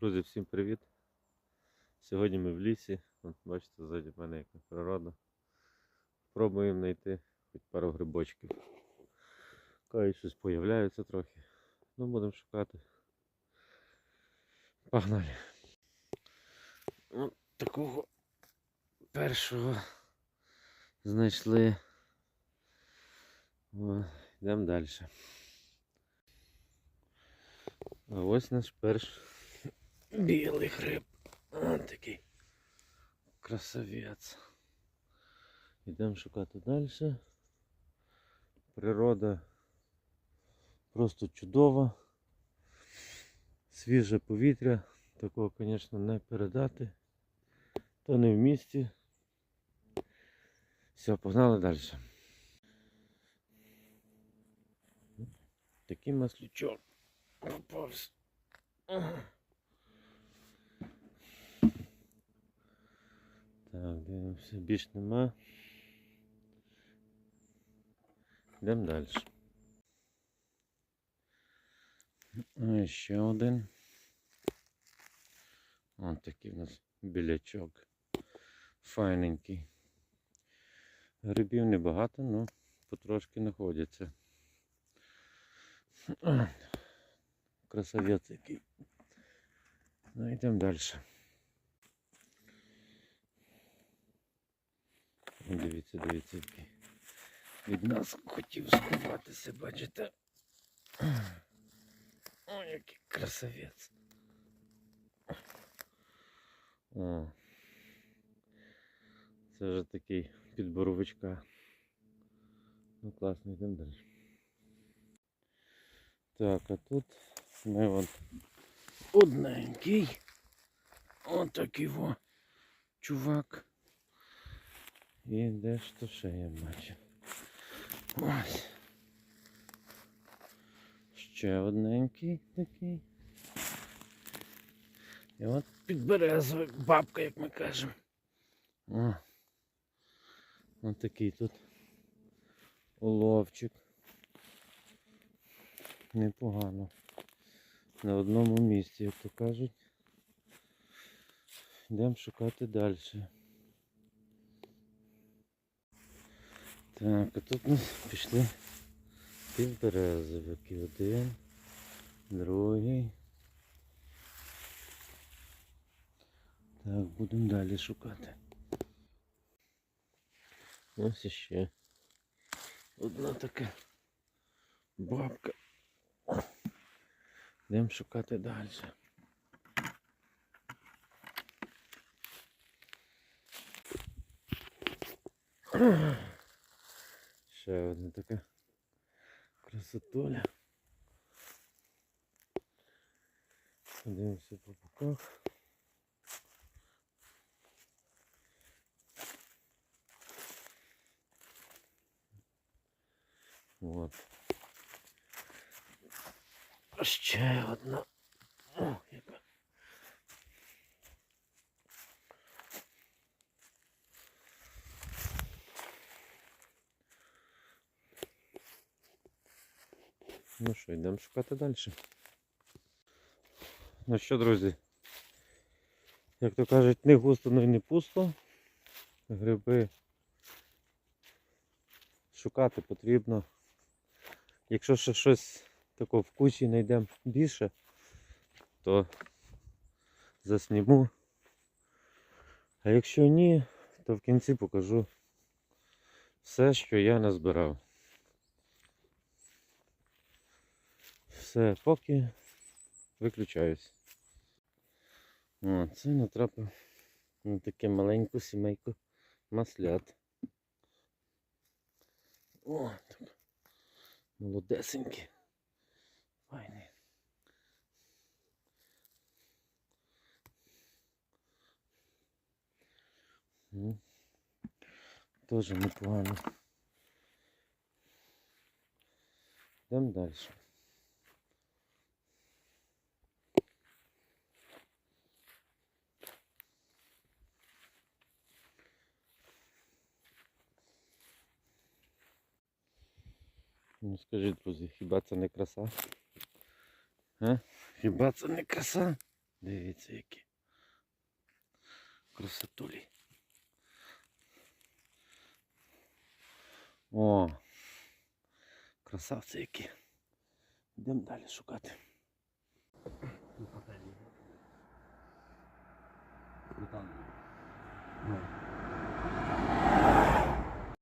Друзі, всім привіт! Сьогодні ми в лісі. Бачите, ззаді мене яка природа. Пробуємо знайти хоч пару грибочків. Кажуть, щось появляються трохи. Ну, будемо шукати. Погнали. От такого першого знайшли. О, Йдемо далі. А ось наш перший білий гриб. Ось такий красавець. Йдемо шукати далі. Природа просто чудова. Свіже повітря. Такого, звісно, не передати. То не в місті. Все, погнали далі. Такий маслючок попався. Дивимося, більш нема. Йдемо далі. Ось ще один. Ось такий у нас білячок. Файненький. Грибів небагато, але потрошки знаходяться. Красавець який. Ну йдемо далі. Дивіться, дивіться. Від нас хотів сховатися, бачите? О, який красавець. О. Це вже такий під боровичка. Ну класно, йдемо далі. Так, а тут ми от одненький. От такий во чувак. І де ж то ще я бачу? Ось. Ще одненький такий. І от підберезовик, бабка, як ми кажемо. О. Ось такий тут уловчик. Непогано. На одному місці, як то кажуть. Йдемо шукати далі. Так, а тут ми пішли підберезовики. Один, другий. Так, будемо далі шукати. Ось іще. Одна така бабка. Йдемо шукати далі. Ще одна така красотуля. Подивимося по боках. Вот. Ще одна. О, яка. Ну що, йдемо шукати далі. Ну що, друзі, як то кажуть, не густо, но й не пусто. Гриби шукати потрібно. Якщо ще щось таке в кучі знайдемо більше, то засніму. А якщо ні, то в кінці покажу все, що я назбирав. Все, поки виключаюсь. О, це натрапив на таке маленьку сімейку маслят. О, так. Молодесенькі. Файні. Ну, Теж непогано. Йдемо далі. Ну скажіть, друзі, хіба це не краса? А? Хіба це не краса? Дивіться, які. Красотулі. О! Красавці які. Йдемо далі шукати.